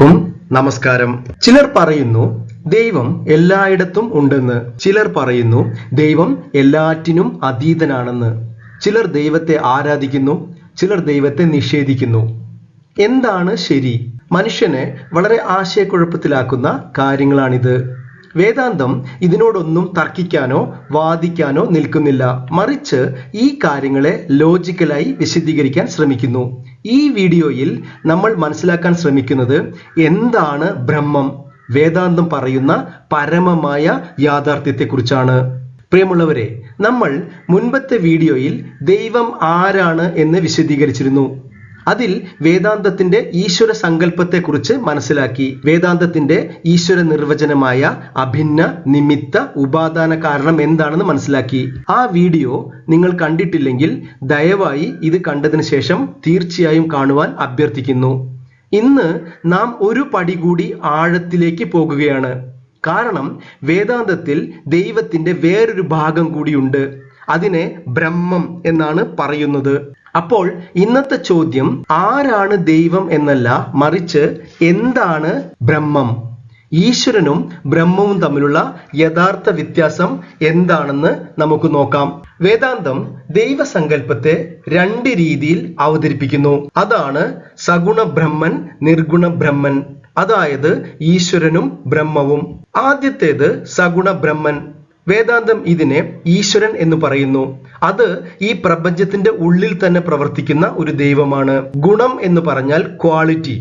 എല്ലാവർക്കും നമസ്കാരം. ചിലർ പറയുന്നു ദൈവം എല്ലായിടത്തും ഉണ്ടെന്ന്. ചിലർ പറയുന്നു ദൈവം എല്ലാറ്റിനും അതീതനാണെന്ന്. ചിലർ ദൈവത്തെ ആരാധിക്കുന്നു ചിലർ ദൈവത്തെ നിഷേധിക്കുന്നു. എന്താണ് ശരി? മനുഷ്യനെ വളരെ ആശയക്കുഴപ്പത്തിലാക്കുന്ന കാര്യങ്ങളാണിത്. വേദാന്തം ഇതിനോടൊന്നും തർക്കിക്കാനോ വാദിക്കാനോ നിൽക്കുന്നില്ല. മറിച്ച് ഈ കാര്യങ്ങളെ ലോജിക്കലായി വിശദീകരിക്കാൻ ശ്രമിക്കുന്നു. ഈ വീഡിയോയിൽ നമ്മൾ മനസ്സിലാക്കാൻ ശ്രമിക്കുന്നത് എന്താണ് ബ്രഹ്മം? വേദാന്തം പറയുന്ന പരമമായ യാഥാർത്ഥ്യത്തെക്കുറിച്ചാണ്. പ്രിയമുള്ളവരെ നമ്മൾ മുൻപത്തെ വീഡിയോയിൽ ദൈവം ആരാണ് എന്ന് വിശദീകരിച്ചിരുന്നു. അതിൽ വേദാന്തത്തിന്റെ ഈശ്വര സങ്കല്പത്തെക്കുറിച്ച് മനസ്സിലാക്കി. വേദാന്തത്തിന്റെ ഈശ്വര നിർവചനമായ അഭിന്ന നിമിത്ത ഉപാദാന കാരണം എന്താണെന്ന് മനസ്സിലാക്കി. ആ വീഡിയോ നിങ്ങൾ കണ്ടിട്ടില്ലെങ്കിൽ ദയവായി ഇത് കണ്ടതിന് ശേഷം തീർച്ചയായും കാണുവാൻ അഭ്യർത്ഥിക്കുന്നു. ഇന്ന് നാം ഒരു പടി കൂടി ആഴത്തിലേക്ക് പോകുകയാണ്. കാരണം വേദാന്തത്തിൽ ദൈവത്തിന്റെ വേറൊരു ഭാഗം കൂടിയുണ്ട്. അതിനെ ബ്രഹ്മം എന്നാണ് പറയുന്നത്. അപ്പോൾ ഇന്നത്തെ ചോദ്യം ആരാണ് ദൈവം എന്നല്ല മറിച്ച് എന്താണ് ബ്രഹ്മം? ഈശ്വരനും ബ്രഹ്മവും തമ്മിലുള്ള യഥാർത്ഥ വ്യത്യാസം എന്താണെന്ന് നമുക്ക് നോക്കാം. വേദാന്തം ദൈവസങ്കല്പത്തെ രണ്ട് രീതിയിൽ അവതരിപ്പിക്കുന്നു. അതാണ് സഗുണ ബ്രഹ്മൻ നിർഗുണ ബ്രഹ്മൻ അതായത് ഈശ്വരനും ബ്രഹ്മവും. ആദ്യത്തേത് സഗുണ ബ്രഹ്മൻ വേദാന്തം ഇതിനെ ഈശ്വരൻ എന്ന് പറയുന്നു. അത് ഈ പ്രപഞ്ചത്തിന്റെ ഉള്ളിൽ തന്നെ പ്രവർത്തിക്കുന്ന ഒരു ദൈവമാണ്. ഗുണം എന്ന് പറഞ്ഞാൽ ക്വാളിറ്റി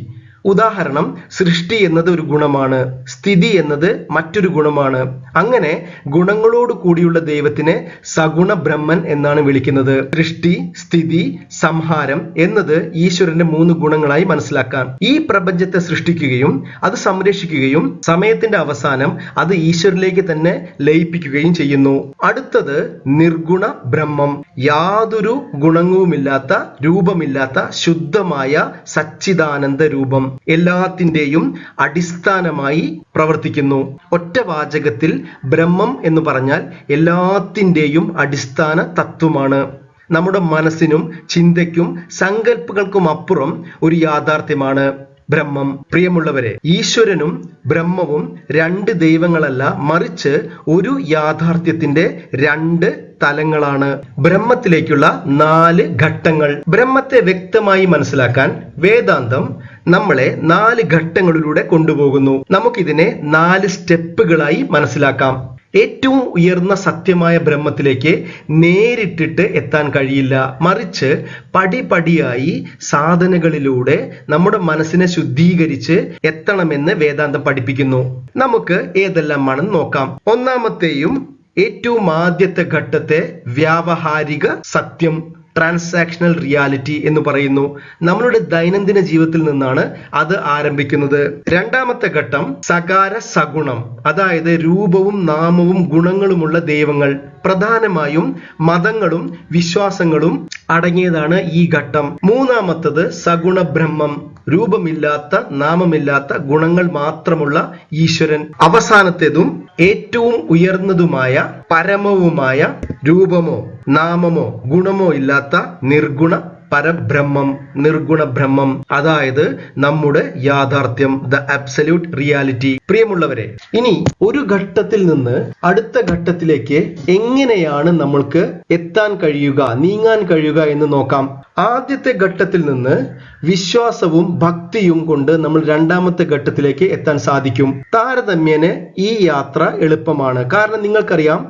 ഉദാഹരണം സൃഷ്ടി എന്നത് ഒരു ഗുണമാണ് സ്ഥിതി എന്നത് മറ്റൊരു ഗുണമാണ്. അങ്ങനെ ഗുണങ്ങളോട് കൂടിയുള്ള ദൈവത്തിനെ സഗുണ ബ്രഹ്മൻ എന്നാണ് വിളിക്കുന്നത്. സൃഷ്ടി സ്ഥിതി സംഹാരം എന്നത് ഈശ്വരന്റെ മൂന്ന് ഗുണങ്ങളായി മനസ്സിലാക്കാം. ഈ പ്രപഞ്ചത്തെ സൃഷ്ടിക്കുകയും അത് സംരക്ഷിക്കുകയും സമയത്തിന്റെ അവസാനം അത് ഈശ്വരനിലേക്ക് തന്നെ ലയിപ്പിക്കുകയും ചെയ്യുന്നു. അടുത്തത് നിർഗുണ ബ്രഹ്മം. യാതൊരു ഗുണങ്ങളുമില്ലാത്ത രൂപമില്ലാത്ത ശുദ്ധമായ സച്ചിദാനന്ദ രൂപം. എല്ലാത്തിന്റെയും അടിസ്ഥാനമായി പ്രവർത്തിക്കുന്നു. ഒറ്റ വാചകത്തിൽ ബ്രഹ്മം എന്ന് പറഞ്ഞാൽ എല്ലാത്തിന്റെയും അടിസ്ഥാന തത്വമാണ്. നമ്മുടെ മനസ്സിനും ചിന്തയ്ക്കും സങ്കല്പങ്ങൾക്കും അപ്പുറം ഒരു യാഥാർത്ഥ്യമാണ് ബ്രഹ്മം. പ്രിയമുള്ളവരെ ഈശ്വരനും ബ്രഹ്മവും രണ്ട് ദൈവങ്ങളല്ല മറിച്ച് ഒരു യാഥാർത്ഥ്യത്തിന്റെ രണ്ട് തലങ്ങളാണ്. ബ്രഹ്മത്തിലേക്കുള്ള നാല് ഘട്ടങ്ങൾ. ബ്രഹ്മത്തെ വ്യക്തമായി മനസ്സിലാക്കാൻ വേദാന്തം നമ്മളെ നാല് ഘട്ടങ്ങളിലൂടെ കൊണ്ടുപോകുന്നു. നമുക്കിതിനെ നാല് സ്റ്റെപ്പുകളായി മനസ്സിലാക്കാം. ഏറ്റവും ഉയർന്ന സത്യമായ ബ്രഹ്മത്തിലേക്ക് നേരിട്ടിട്ട് എത്താൻ കഴിയില്ല. മറിച്ച് പടിപടിയായി സാധനകളിലൂടെ നമ്മുടെ മനസ്സിനെ ശുദ്ധീകരിച്ച് എത്തണമെന്ന് വേദാന്തം പഠിപ്പിക്കുന്നു. നമുക്ക് ഏതെല്ലാമാണെന്ന് നോക്കാം. ഒന്നാമത്തെയും ഏറ്റവും ആദ്യത്തെ ഘട്ടത്തെ വ്യാവഹാരിക സത്യം. ട്രാൻസാക്ഷണൽ റിയാലിറ്റി എന്ന് പറയുന്നു. നമ്മളുടെ ദൈനംദിന ജീവിതത്തിൽ നിന്നാണ് അത് ആരംഭിക്കുന്നത്. രണ്ടാമത്തെ ഘട്ടം സകാര സഗുണം അതായത് രൂപവും നാമവും ഗുണങ്ങളുമുള്ള ദൈവങ്ങൾ. പ്രധാനമായും മതങ്ങളും വിശ്വാസങ്ങളും അടങ്ങിയതാണ് ഈ ഘട്ടം. മൂന്നാമത്തത് സഗുണ ബ്രഹ്മം രൂപമില്ലാത്ത നാമമില്ലാത്ത ഗുണങ്ങൾ മാത്രമുള്ള ഈശ്വരൻ അവസാനത്തേതും ഏറ്റവും ഉയർന്നതുമായ പരമവുമായ രൂപമോ നാമമോ ഗുണമോ ഇല്ലാത്ത നിർഗുണ പരബ്രഹ്മം നിർഗുണ ബ്രഹ്മം അതായത് നമ്മുടെ യാഥാർത്ഥ്യം ദ അബ്സല്യൂട്ട് റിയാലിറ്റി പ്രിയമുള്ളവരെ ഇനി ഒരു ഘട്ടത്തിൽ നിന്ന് അടുത്ത ഘട്ടത്തിലേക്ക് എങ്ങനെയാണ് നമ്മൾക്ക് എത്താൻ കഴിയുക നീങ്ങാൻ കഴിയുക എന്ന് നോക്കാം. ആദ്യത്തെ ഘട്ടത്തിൽ നിന്ന് വിശ്വാസവും ഭക്തിയും കൊണ്ട് നമ്മൾ രണ്ടാമത്തെ ഘട്ടത്തിലേക്ക് എത്താൻ സാധിക്കും. താരതമ്യേന ഈ യാത്ര എളുപ്പമാണ്. കാരണം നിങ്ങൾക്കറിയാം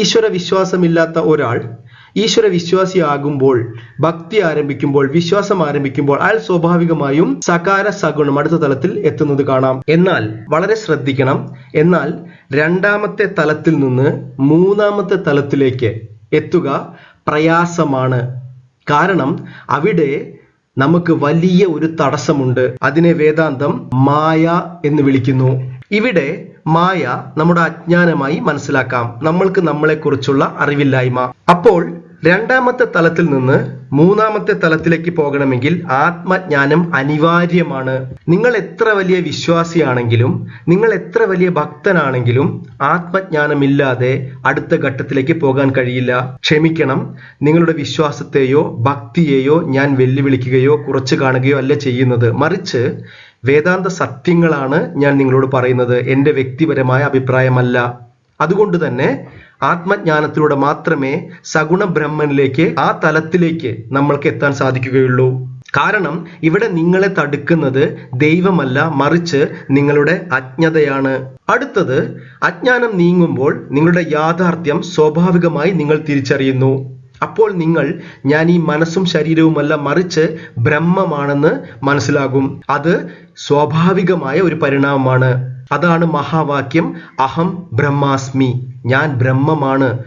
ഈശ്വര വിശ്വാസമില്ലാത്ത ഒരാൾ ഈശ്വര വിശ്വാസിയാകുമ്പോൾ ഭക്തി ആരംഭിക്കുമ്പോൾ വിശ്വാസം ആരംഭിക്കുമ്പോൾ അയാൾ സ്വാഭാവികമായും സകാര സഗുണം അടുത്ത തലത്തിൽ എത്തുന്നത് കാണാം. എന്നാൽ വളരെ ശ്രദ്ധിക്കണം. എന്നാൽ രണ്ടാമത്തെ തലത്തിൽ നിന്ന് മൂന്നാമത്തെ തലത്തിലേക്ക് എത്തുക പ്രയാസമാണ്. കാരണം അവിടെ നമുക്ക് വലിയ ഒരു തടസ്സമുണ്ട്. അതിനെ വേദാന്തം മായ എന്ന് വിളിക്കുന്നു. ഇവിടെ മായ നമ്മുടെ അജ്ഞാനമായി മനസ്സിലാക്കാം. നമ്മൾക്ക് നമ്മളെക്കുറിച്ചുള്ള അറിവില്ലായ്മ. അപ്പോൾ രണ്ടാമത്തെ തലത്തിൽ നിന്ന് മൂന്നാമത്തെ തലത്തിലേക്ക് പോകണമെങ്കിൽ ആത്മജ്ഞാനം അനിവാര്യമാണ്. നിങ്ങൾ എത്ര വലിയ വിശ്വാസിയാണെങ്കിലും നിങ്ങൾ എത്ര വലിയ ഭക്തനാണെങ്കിലും ആത്മജ്ഞാനമില്ലാതെ അടുത്ത ഘട്ടത്തിലേക്ക് പോകാൻ കഴിയില്ല. ക്ഷമിക്കണം. നിങ്ങളുടെ വിശ്വാസത്തെയോ ഭക്തിയെയോ ഞാൻ വെല്ലുവിളിക്കുകയോ കുറച്ച് കാണുകയോ അല്ല ചെയ്യുന്നത്. മറിച്ച് വേദാന്ത സത്യങ്ങളാണ് ഞാൻ നിങ്ങളോട് പറയുന്നത്. എന്റെ വ്യക്തിപരമായ അഭിപ്രായമല്ല. അതുകൊണ്ട് തന്നെ ആത്മജ്ഞാനത്തിലൂടെ മാത്രമേ സഗുണ ബ്രഹ്മനിലേക്ക് ആ തലത്തിലേക്ക് നമ്മൾക്ക് എത്താൻ സാധിക്കുകയുള്ളൂ. കാരണം ഇവിടെ നിങ്ങളെ തടുക്കുന്നത് ദൈവമല്ല മറിച്ച് നിങ്ങളുടെ അജ്ഞതയാണ്. അടുത്തത് അജ്ഞാനം നീങ്ങുമ്പോൾ നിങ്ങളുടെ യാഥാർത്ഥ്യം സ്വാഭാവികമായി നിങ്ങൾ തിരിച്ചറിയുന്നു. അപ്പോൾ നിങ്ങൾ ഞാൻ ഈ മനസ്സും ശരീരവുമല്ല മറിച്ച് ബ്രഹ്മമാണെന്ന് മനസ്സിലാകും. അത് സ്വാഭാവികമായ ഒരു പരിണാമമാണ്. അതാണ് മഹാവാക്യം അഹം ബ്രഹ്മാസ്മി ഞാൻ ബ്രഹ്മമാണ്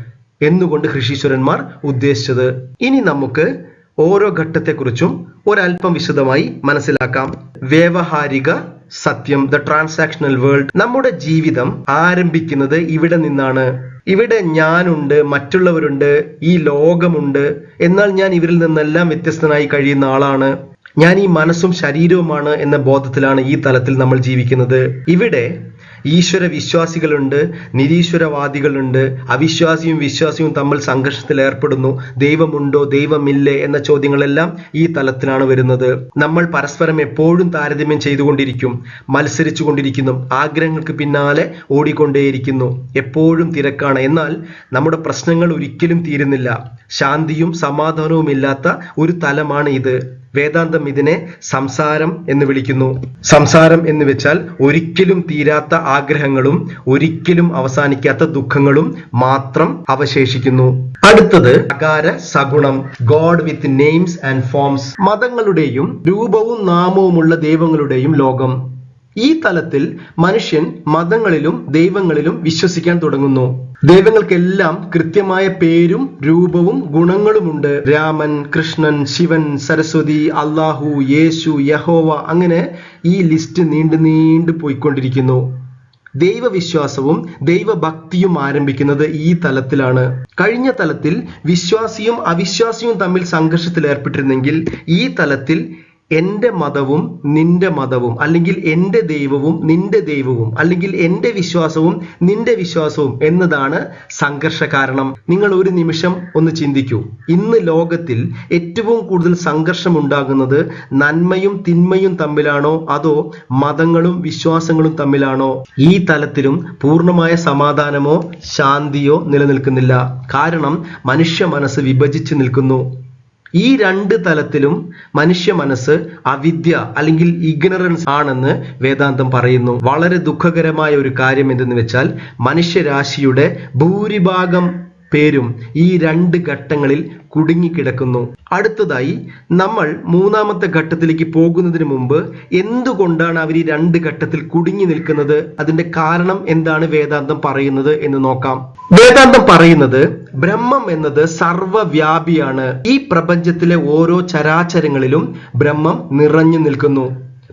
എന്നുകൊണ്ട് ഋഷീശ്വരന്മാർ ഉദ്ദേശിച്ചത്. ഇനി നമുക്ക് ഓരോ ഘട്ടത്തെക്കുറിച്ചും ഒരല്പം വിശദമായി മനസ്സിലാക്കാം. വ്യാവഹാരിക സത്യം ദ ട്രാൻസാക്ഷണൽ വേൾഡ് നമ്മുടെ ജീവിതം ആരംഭിക്കുന്നത് ഇവിടെ നിന്നാണ്. ഇവിടെ ഞാനുണ്ട് മറ്റുള്ളവരുണ്ട് ഈ ലോകമുണ്ട് എന്നാൽ ഞാൻ ഇവരിൽ നിന്നെല്ലാം വ്യത്യസ്തനായി കഴിയുന്ന ആളാണ്. ഞാൻ ഈ മനസ്സും ശരീരവുമാണ് എന്ന ബോധത്തിലാണ് ഈ തലത്തിൽ നമ്മൾ ജീവിക്കുന്നത്. ഇവിടെ ഈശ്വര വിശ്വാസികളുണ്ട് നിരീശ്വരവാദികളുണ്ട്. അവിശ്വാസിയും വിശ്വാസിയും തമ്മിൽ സംഘർഷത്തിൽ ഏർപ്പെടുന്നു. ദൈവമുണ്ടോ ദൈവമില്ലേ എന്ന ചോദ്യങ്ങളെല്ലാം ഈ തലത്തിലാണ് വരുന്നത്. നമ്മൾ പരസ്പരം എപ്പോഴും താരതമ്യം ചെയ്തുകൊണ്ടിരിക്കും മത്സരിച്ചു കൊണ്ടിരിക്കുന്നു ആഗ്രഹങ്ങൾക്ക് പിന്നാലെ ഓടിക്കൊണ്ടേയിരിക്കുന്നു. എപ്പോഴും തിരക്കാണ്. എന്നാൽ നമ്മുടെ പ്രശ്നങ്ങൾ ഒരിക്കലും തീരുന്നില്ല. ശാന്തിയും സമാധാനവും ഇല്ലാത്ത ഒരു തലമാണ് ഇത് വേദാന്തം ഇതിനെ സംസാരം എന്ന് വിളിക്കുന്നു. സംസാരം എന്ന് വെച്ചാൽ ഒരിക്കലും തീരാത്ത ആഗ്രഹങ്ങളും ഒരിക്കലും അവസാനിക്കാത്ത ദുഃഖങ്ങളും മാത്രം അവശേഷിക്കുന്നു. അടുത്തത് അകാര സഗുണം god with names and forms മതങ്ങളുടെയും രൂപവും നാമവുമുള്ള ദൈവങ്ങളുടെയും ലോകം. ഈ തലത്തിൽ മനുഷ്യൻ മതങ്ങളിലും ദൈവങ്ങളിലും വിശ്വസിക്കാൻ തുടങ്ങുന്നു. ദൈവങ്ങൾക്കെല്ലാം കൃത്യമായ പേരും രൂപവും ഗുണങ്ങളുമുണ്ട്. രാമൻ കൃഷ്ണൻ ശിവൻ സരസ്വതി അള്ളാഹു യേശു യഹോവ അങ്ങനെ ഈ ലിസ്റ്റ് നീണ്ടു നീണ്ടു പോയിക്കൊണ്ടിരിക്കുന്നു. ദൈവവിശ്വാസവും ദൈവഭക്തിയും ആരംഭിക്കുന്നത് ഈ തലത്തിലാണ്. കഴിഞ്ഞ തലത്തിൽ വിശ്വാസിയും അവിശ്വാസിയും തമ്മിൽ സംഘർഷത്തിൽ ഏർപ്പെട്ടിരുന്നെങ്കിൽ ഈ തലത്തിൽ എന്റെ മതവും നിന്റെ മതവും അല്ലെങ്കിൽ എന്റെ ദൈവവും നിന്റെ ദൈവവും അല്ലെങ്കിൽ എന്റെ വിശ്വാസവും നിന്റെ വിശ്വാസവും എന്നതാണ് സംഘർഷ കാരണം നിങ്ങൾ ഒരു നിമിഷം ഒന്ന് ചിന്തിക്കൂ. ഇന്ന് ലോകത്തിൽ ഏറ്റവും കൂടുതൽ സംഘർഷം ഉണ്ടാകുന്നത് നന്മയും തിന്മയും തമ്മിലാണോ അതോ മതങ്ങളും വിശ്വാസങ്ങളും തമ്മിലാണോ? ഈ തലത്തിലും പൂർണമായ സമാധാനമോ ശാന്തിയോ നിലനിൽക്കുന്നില്ല. കാരണം മനുഷ്യ മനസ്സ് വിഭജിച്ചു നിൽക്കുന്നു. ഈ രണ്ട് തലത്തിലും മനുഷ്യ മനസ്സ് അവിദ്യ അല്ലെങ്കിൽ ഇഗ്നറൻസ് ആണെന്ന് വേദാന്തം പറയുന്നു. വളരെ ദുഃഖകരമായ ഒരു കാര്യം എന്തെന്ന് വെച്ചാൽ മനുഷ്യരാശിയുടെ ഭൂരിഭാഗം പേരും ഈ രണ്ട് ഘട്ടങ്ങളിൽ കുടുങ്ങിക്കിടക്കുന്നു. അടുത്തതായി നമ്മൾ മൂന്നാമത്തെ ഘട്ടത്തിലേക്ക് പോകുന്നതിന് മുമ്പ് എന്തുകൊണ്ടാണ് അവർ ഈ രണ്ട് ഘട്ടത്തിൽ കുടുങ്ങി നിൽക്കുന്നത്? അതിന്റെ കാരണം എന്താണ് വേദാന്തം പറയുന്നത് എന്ന് നോക്കാം. വേദാന്തം പറയുന്നത് ബ്രഹ്മം എന്നത് സർവവ്യാപിയാണ്. ഈ പ്രപഞ്ചത്തിലെ ഓരോ ചരാചരങ്ങളിലും ബ്രഹ്മം നിറഞ്ഞു നിൽക്കുന്നു.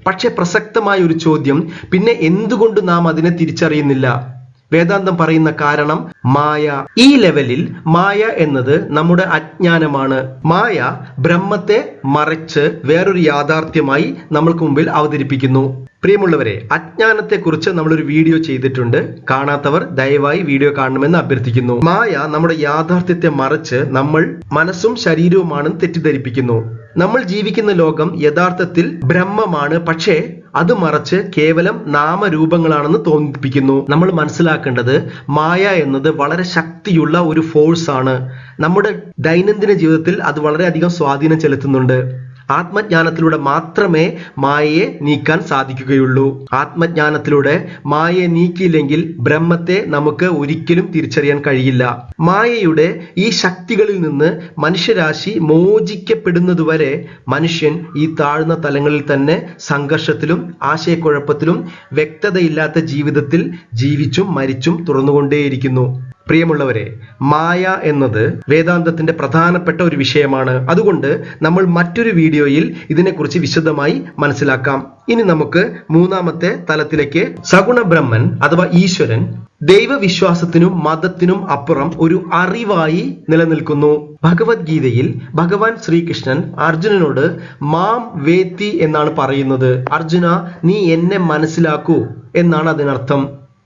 പക്ഷെ പ്രസക്തമായ ഒരു ചോദ്യം പിന്നെ എന്തുകൊണ്ട് നാം അതിനെ തിരിച്ചറിയുന്നില്ല? വേദാന്തം പറയുന്ന കാരണം മായ. ഈ ലെവലിൽ മായ എന്നത് നമ്മുടെ അജ്ഞാനമാണ്. മായ ബ്രഹ്മത്തെ മറച്ച് വേറൊരു യാഥാർത്ഥ്യമായി നമ്മൾക്ക് മുമ്പിൽ അവതരിപ്പിക്കുന്നു. പ്രിയമുള്ളവരെ അജ്ഞാനത്തെക്കുറിച്ച് നമ്മളൊരു വീഡിയോ ചെയ്തിട്ടുണ്ട്. കാണാത്തവർ ദയവായി വീഡിയോ കാണണമെന്ന് അഭ്യർത്ഥിക്കുന്നു. മായ നമ്മുടെ യാഥാർത്ഥ്യത്തെ മറച്ച് നമ്മൾ മനസ്സും ശരീരവുമാണെന്ന് തെറ്റിദ്ധരിപ്പിക്കുന്നു. നമ്മൾ ജീവിക്കുന്ന ലോകം യഥാർത്ഥത്തിൽ ബ്രഹ്മമാണ്. പക്ഷേ അത് മറച്ച് കേവലം നാമരൂപങ്ങളാണെന്ന് തോന്നിപ്പിക്കുന്നു. നമ്മൾ മനസ്സിലാക്കേണ്ടത് മായ എന്നത് വളരെ ശക്തിയുള്ള ഒരു ഫോഴ്സ് ആണ്. നമ്മുടെ ദൈനംദിന ജീവിതത്തിൽ അത് വളരെയധികം സ്വാധീനം ചെലുത്തുന്നുണ്ട്. ആത്മജ്ഞാനത്തിലൂടെ മാത്രമേ മായയെ നീക്കാൻ സാധിക്കുകയുള്ളൂ. ആത്മജ്ഞാനത്തിലൂടെ മായയെ നീക്കിയില്ലെങ്കിൽ ബ്രഹ്മത്തെ നമുക്ക് ഒരിക്കലും തിരിച്ചറിയാൻ കഴിയില്ല. മായയുടെ ഈ ശക്തികളിൽ നിന്ന് മനുഷ്യരാശി മോചിക്കപ്പെടുന്നതുവരെ മനുഷ്യൻ ഈ താഴ്ന്ന തലങ്ങളിൽ തന്നെ സംഘർഷത്തിലും ആശയക്കുഴപ്പത്തിലും വ്യക്തതയില്ലാത്ത ജീവിതത്തിൽ ജീവിച്ചും മരിച്ചും തുറന്നുകൊണ്ടേയിരിക്കുന്നു. പ്രിയമുള്ളവരെ മായ എന്നത് വേദാന്തത്തിന്റെ പ്രധാനപ്പെട്ട ഒരു വിഷയമാണ്. അതുകൊണ്ട് നമ്മൾ മറ്റൊരു വീഡിയോയിൽ ഇതിനെക്കുറിച്ച് വിശദമായി മനസ്സിലാക്കാം. ഇനി നമുക്ക് മൂന്നാമത്തെ തലത്തിലേക്ക് സഗുണ ബ്രഹ്മൻ അഥവാ ഈശ്വരൻ ദൈവവിശ്വാസത്തിനും മതത്തിനും അപ്പുറം ഒരു അറിവായി നിലനിൽക്കുന്നു. ഭഗവത്ഗീതയിൽ ഭഗവാൻ ശ്രീകൃഷ്ണൻ അർജുനനോട് മാം വേത്തി എന്നാണ് പറയുന്നത്. അർജുന നീ എന്നെ മനസ്സിലാക്കൂ എന്നാണ് അതിനർത്ഥം.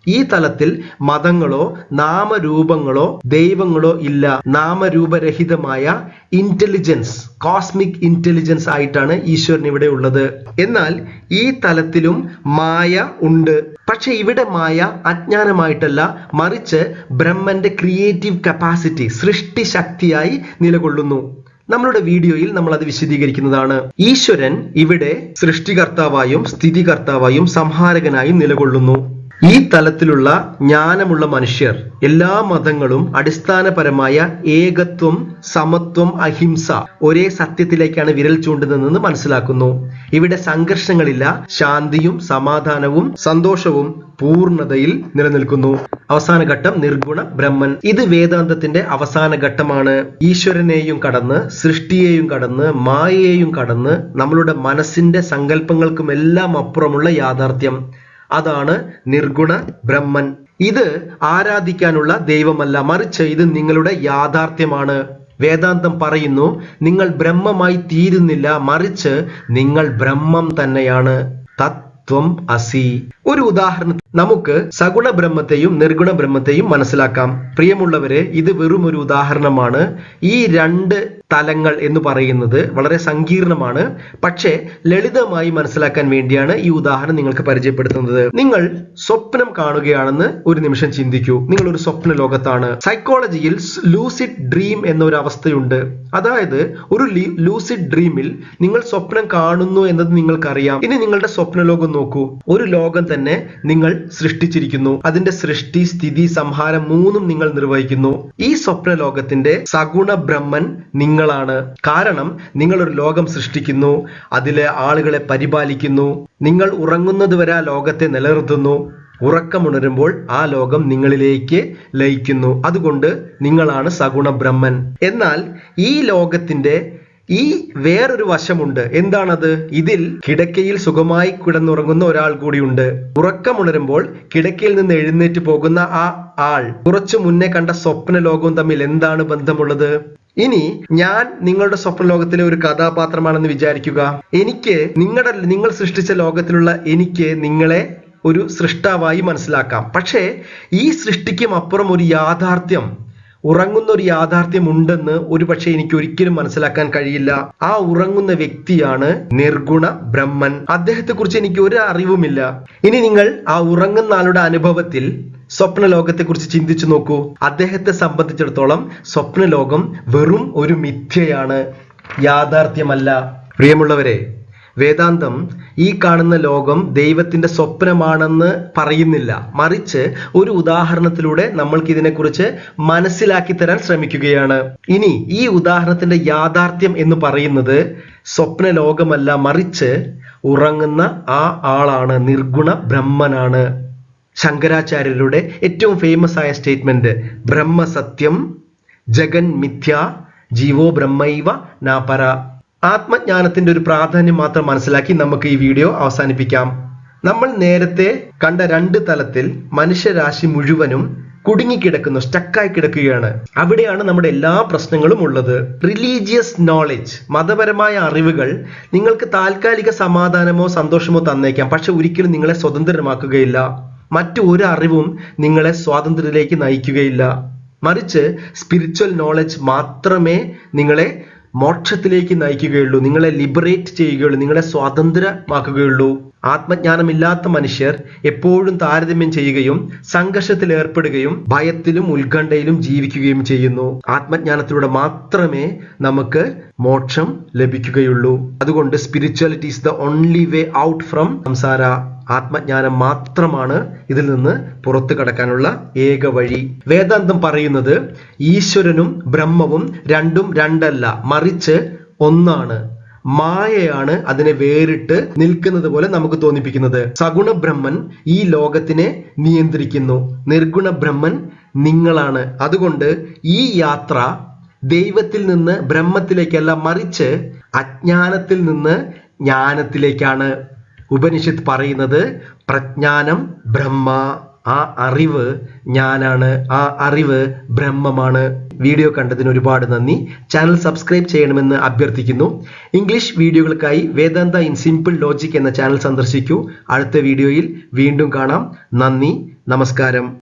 ഈ തലത്തിൽ മതങ്ങളോ നാമരൂപങ്ങളോ ദൈവങ്ങളോ ഇല്ല. നാമരൂപരഹിതമായ ഇന്റലിജൻസ് കോസ്മിക് ഇന്റലിജൻസ് ആയിട്ടാണ് ഈശ്വരൻ ഇവിടെ ഉള്ളത്. എന്നാൽ ഈ തലത്തിലും മായ ഉണ്ട്. പക്ഷെ ഇവിടെ മായ അജ്ഞാനമായിട്ടല്ല മറിച്ച് ബ്രഹ്മന്റെ ക്രിയേറ്റീവ് കപ്പാസിറ്റി സൃഷ്ടി ശക്തിയായി നിലകൊള്ളുന്നു. നമ്മളുടെ വീഡിയോയിൽ നമ്മൾ അത് വിശദീകരിക്കുന്നതാണ്. ഈശ്വരൻ ഇവിടെ സൃഷ്ടികർത്താവായും സ്ഥിതികർത്താവായും സംഹാരകനായും നിലകൊള്ളുന്നു. ഈ തലത്തിലുള്ള ജ്ഞാനമുള്ള മനുഷ്യർ എല്ലാ മതങ്ങളും അടിസ്ഥാനപരമായ ഏകത്വം സമത്വം അഹിംസ ഒരേ സത്യത്തിലേക്കാണ് വിരൽ ചൂണ്ടുന്നതെന്ന് മനസ്സിലാക്കുന്നു. ഇവിടെ സംഘർഷങ്ങളില്ല ശാന്തിയും സമാധാനവും സന്തോഷവും പൂർണതയിൽ നിലനിൽക്കുന്നു. അവസാന ഘട്ടം നിർഗുണ ബ്രഹ്മൻ. ഇത് വേദാന്തത്തിന്റെ അവസാന ഘട്ടമാണ്. ഈശ്വരനെയും കടന്ന് സൃഷ്ടിയെയും കടന്ന് മായയെയും കടന്ന് നമ്മളുടെ മനസ്സിന്റെ സങ്കല്പങ്ങൾക്കുമെല്ലാം അപ്പുറമുള്ള യാഥാർത്ഥ്യം. അതാണ് നിർഗുണ ബ്രഹ്മൻ. ഇത് ആരാധിക്കാനുള്ള ദൈവമല്ല മറിച്ച് ഇത് നിങ്ങളുടെ യാഥാർത്ഥ്യമാണ്. വേദാന്തം പറയുന്നു നിങ്ങൾ ബ്രഹ്മമായി തീരുന്നില്ല മറിച്ച് നിങ്ങൾ ബ്രഹ്മം തന്നെയാണ്. തത്വം അസി. ഒരു ഉദാഹരണത്തിന് നമുക്ക് സഗുണ ബ്രഹ്മത്തെയും നിർഗുണ ബ്രഹ്മത്തെയും മനസ്സിലാക്കാം. പ്രിയമുള്ളവരെ ഇത് വെറും ഒരു ഉദാഹരണമാണ്. ഈ രണ്ട് തലങ്ങൾ എന്ന് പറയുന്നത് വളരെ സങ്കീർണമാണ്. പക്ഷേ ലളിതമായി മനസ്സിലാക്കാൻ വേണ്ടിയാണ് ഈ ഉദാഹരണം നിങ്ങൾക്ക് പരിചയപ്പെടുത്തുന്നത്. നിങ്ങൾ സ്വപ്നം കാണുകയാണെന്ന് ഒരു നിമിഷം ചിന്തിക്കൂ. നിങ്ങൾ ഒരു സ്വപ്ന ലോകത്താണ്. സൈക്കോളജിയിൽ ലൂസിഡ് ഡ്രീം എന്നൊരു അവസ്ഥയുണ്ട്. അതായത് ഒരു ലൂസിഡ് ഡ്രീമിൽ നിങ്ങൾ സ്വപ്നം കാണുന്നു എന്നത് നിങ്ങൾക്കറിയാം. ഇനി നിങ്ങളുടെ സ്വപ്ന ലോകം നോക്കൂ. ഒരു ലോകം തന്നെ നിങ്ങൾ സൃഷ്ടിച്ചിരിക്കുന്നു. അതിന്റെ സൃഷ്ടി സ്ഥിതി സംഹാരം മൂന്നും നിങ്ങൾ നിർവഹിക്കുന്നു. ഈ സ്വപ്ന ലോകത്തിന്റെ സഗുണ ബ്രഹ്മൻ നിങ്ങളാണ്. കാരണം നിങ്ങൾ ഒരു ലോകം സൃഷ്ടിക്കുന്നു. അതിലെ ആളുകളെ പരിപാലിക്കുന്നു. നിങ്ങൾ ഉറങ്ങുന്നത് വരെ ആ ലോകത്തെ നിലനിർത്തുന്നു. ഉറക്കമുണരുമ്പോൾ ആ ലോകം നിങ്ങളിലേക്ക് ലയിക്കുന്നു. അതുകൊണ്ട് നിങ്ങളാണ് സഗുണ ബ്രഹ്മൻ. എന്നാൽ ഈ ലോകത്തിന്റെ ഈ വേറൊരു വശമുണ്ട്. എന്താണത്? ഇതിൽ കിടക്കയിൽ സുഖമായി കിടന്നുറങ്ങുന്ന ഒരാൾ കൂടിയുണ്ട് ഉറക്കമുണരുമ്പോൾ കിടക്കയിൽ നിന്ന് എഴുന്നേറ്റ് പോകുന്ന ആ ആൾ കുറച്ചു മുന്നേ കണ്ട സ്വപ്ന ലോകവും തമ്മിൽ എന്താണ് ബന്ധമുള്ളത്? ഇനി ഞാൻ നിങ്ങളുടെ സ്വപ്ന ലോകത്തിലെ ഒരു കഥാപാത്രമാണെന്ന് വിചാരിക്കുക. എനിക്ക് നിങ്ങളുടെ നിങ്ങൾ സൃഷ്ടിച്ച ലോകത്തിലുള്ള എനിക്ക് നിങ്ങളെ ഒരു സൃഷ്ടാവായി മനസ്സിലാക്കാം. പക്ഷേ ഈ സൃഷ്ടിക്കും അപ്പുറം ഒരു യാഥാർത്ഥ്യം. ഉറങ്ങുന്ന ഒരു യാഥാർത്ഥ്യം ഉണ്ടെന്ന് ഒരു പക്ഷേ എനിക്ക് ഒരിക്കലും മനസ്സിലാക്കാൻ കഴിയില്ല. ആ ഉറങ്ങുന്ന വ്യക്തിയാണ് നിർഗുണ ബ്രഹ്മൻ. അദ്ദേഹത്തെ കുറിച്ച് എനിക്ക് ഒരു അറിവുമില്ല. ഇനി നിങ്ങൾ ആ ഉറങ്ങുന്ന ആളുടെ അനുഭവത്തിൽ സ്വപ്ന ലോകത്തെ കുറിച്ച് ചിന്തിച്ചു നോക്കൂ. അദ്ദേഹത്തെ സംബന്ധിച്ചിടത്തോളം സ്വപ്ന ലോകം വെറും ഒരു മിഥ്യയാണ്. യാഥാർത്ഥ്യമല്ല. പ്രിയമുള്ളവരെ വേദാന്തം ഈ കാണുന്ന ലോകം ദൈവത്തിന്റെ സ്വപ്നമാണെന്ന് പറയുന്നില്ല. മറിച്ച് ഒരു ഉദാഹരണത്തിലൂടെ നമ്മൾക്ക് ഇതിനെക്കുറിച്ച് മനസ്സിലാക്കി തരാൻ ശ്രമിക്കുകയാണ്. ഇനി ഈ ഉദാഹരണത്തിന്റെ യാഥാർത്ഥ്യം എന്ന് പറയുന്നത് സ്വപ്ന ലോകമല്ല മറിച്ച് ഉറങ്ങുന്ന ആ ആളാണ് നിർഗുണ ബ്രഹ്മനാണ്. ശങ്കരാചാര്യരുടെ ഏറ്റവും ഫേമസ് ആയ സ്റ്റേറ്റ്മെന്റ് ബ്രഹ്മസത്യം ജഗൻ മിഥ്യ ജീവോ ബ്രഹ്മൈവ നാപര. ആത്മജ്ഞാനത്തിന്റെ ഒരു പ്രാധാന്യം മാത്രം മനസ്സിലാക്കി നമുക്ക് ഈ വീഡിയോ അവസാനിപ്പിക്കാം. നമ്മൾ നേരത്തെ കണ്ട രണ്ട് തലത്തിൽ മനുഷ്യരാശി മുഴുവനും കുടുങ്ങിക്കിടക്കുന്നു സ്റ്റക്കായി കിടക്കുകയാണ്. അവിടെയാണ് നമ്മുടെ എല്ലാ പ്രശ്നങ്ങളും ഉള്ളത്. റിലീജിയസ് നോളജ് മതപരമായ അറിവുകൾ നിങ്ങൾക്ക് താൽക്കാലിക സമാധാനമോ സന്തോഷമോ തന്നേക്കാം. പക്ഷെ ഒരിക്കലും നിങ്ങളെ സ്വതന്ത്രമാക്കുകയില്ല. മറ്റു ഒരു അറിവും നിങ്ങളെ സ്വാതന്ത്ര്യത്തിലേക്ക് നയിക്കുകയില്ല. മറിച്ച് സ്പിരിച്വൽ നോളജ് മാത്രമേ നിങ്ങളെ മോക്ഷത്തിലേക്ക് നയിക്കുകയുള്ളൂ. നിങ്ങളെ ലിബറേറ്റ് ചെയ്യുകയുള്ളൂ. നിങ്ങളെ സ്വാതന്ത്ര്യമാക്കുകയുള്ളൂ. ആത്മജ്ഞാനമില്ലാത്ത മനുഷ്യർ എപ്പോഴും താരതമ്യം ചെയ്യുകയും സംഘർഷത്തിൽ ഏർപ്പെടുകയും ഭയത്തിലും ഉത്കണ്ഠയിലും ജീവിക്കുകയും ചെയ്യുന്നു. ആത്മജ്ഞാനത്തിലൂടെ മാത്രമേ നമുക്ക് മോക്ഷം ലഭിക്കുകയുള്ളൂ. അതുകൊണ്ട് spirituality is the only way out from samsara ആത്മജ്ഞാനം മാത്രമാണ് ഇതിൽ നിന്ന് പുറത്തു കടക്കാനുള്ള ഏക വഴി. വേദാന്തം പറയുന്നത് ഈശ്വരനും ബ്രഹ്മവും രണ്ടും രണ്ടല്ല മറിച്ച് ഒന്നാണ്. മായയാണ് അതിനെ വേറിട്ട് നിൽക്കുന്നത് പോലെ നമുക്ക് തോന്നിപ്പിക്കുന്നത്. സഗുണ ബ്രഹ്മൻ ഈ ലോകത്തിനെ നിയന്ത്രിക്കുന്നു. നിർഗുണ ബ്രഹ്മൻ നിങ്ങളാണ്. അതുകൊണ്ട് ഈ യാത്ര ദൈവത്തിൽ നിന്ന് ബ്രഹ്മത്തിലേക്കല്ല മറിച്ച് അജ്ഞാനത്തിൽ നിന്ന് ജ്ഞാനത്തിലേക്കാണ്. ഉപനിഷത്ത് പറയുന്നത് പ്രജ്ഞാനം ബ്രഹ്മ ആ അറിവ് ഞാനാണ് ആ അറിവ് ബ്രഹ്മമാണ്. വീഡിയോ കണ്ടതിന് ഒരുപാട് നന്ദി. ചാനൽ സബ്സ്ക്രൈബ് ചെയ്യണമെന്ന് അഭ്യർത്ഥിക്കുന്നു. ഇംഗ്ലീഷ് വീഡിയോകൾക്കായി വേദാന്ത ഇൻ സിമ്പിൾ ലോജിക് എന്ന ചാനൽ സന്ദർശിക്കൂ. അടുത്ത വീഡിയോയിൽ വീണ്ടും കാണാം. നന്ദി. നമസ്കാരം.